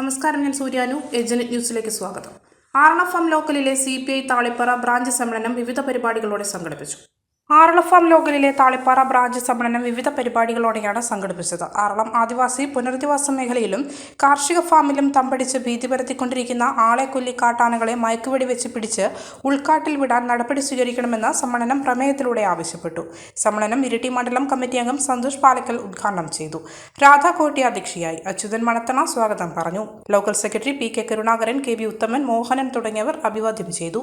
നമസ്കാരം ഞാൻ സൂര്യാനു ഏജന്റ് ന്യൂസിലേക്ക് സ്വാഗതം. ആർണഫം ലോക്കലിലെ സി പി ഐ താളിപ്പറ ബ്രാഞ്ച് സമ്മേളനം വിവിധ പരിപാടികളോടെ സംഘടിപ്പിച്ചു. ആറളഫാം ലോക്കലിലെ താളിപ്പാറ ബ്രാഞ്ച് സമ്മേളനം വിവിധ പരിപാടികളോടെയാണ് സംഘടിപ്പിച്ചത്. ആറളം ആദിവാസി പുനരധിവാസ മേഖലയിലും കാർഷിക ഫാമിലും തമ്പടിച്ച് ഭീതി പരത്തിക്കൊണ്ടിരിക്കുന്ന ആളെ കൊല്ലി കാട്ടാനകളെ മയക്കുവെടി വെച്ച് പിടിച്ച് ഉൾക്കാട്ടിൽ വിടാൻ നടപടി സ്വീകരിക്കണമെന്ന് സമ്മേളനം പ്രമേയത്തിലൂടെ ആവശ്യപ്പെട്ടു. സമ്മേളനം ഇരിട്ടി മണ്ഡലം കമ്മിറ്റി അംഗം സന്തോഷ് പാലക്കൽ ഉദ്ഘാടനം ചെയ്തു. രാധാ കോട്ടി അധ്യക്ഷയായി. അച്യുതൻ മണത്തണ സ്വാഗതം പറഞ്ഞു. Local secretary P K Karunakaran K V Uthaman Mohanan തുടങ്ങിയവർ അഭിവാദ്യം ചെയ്തു.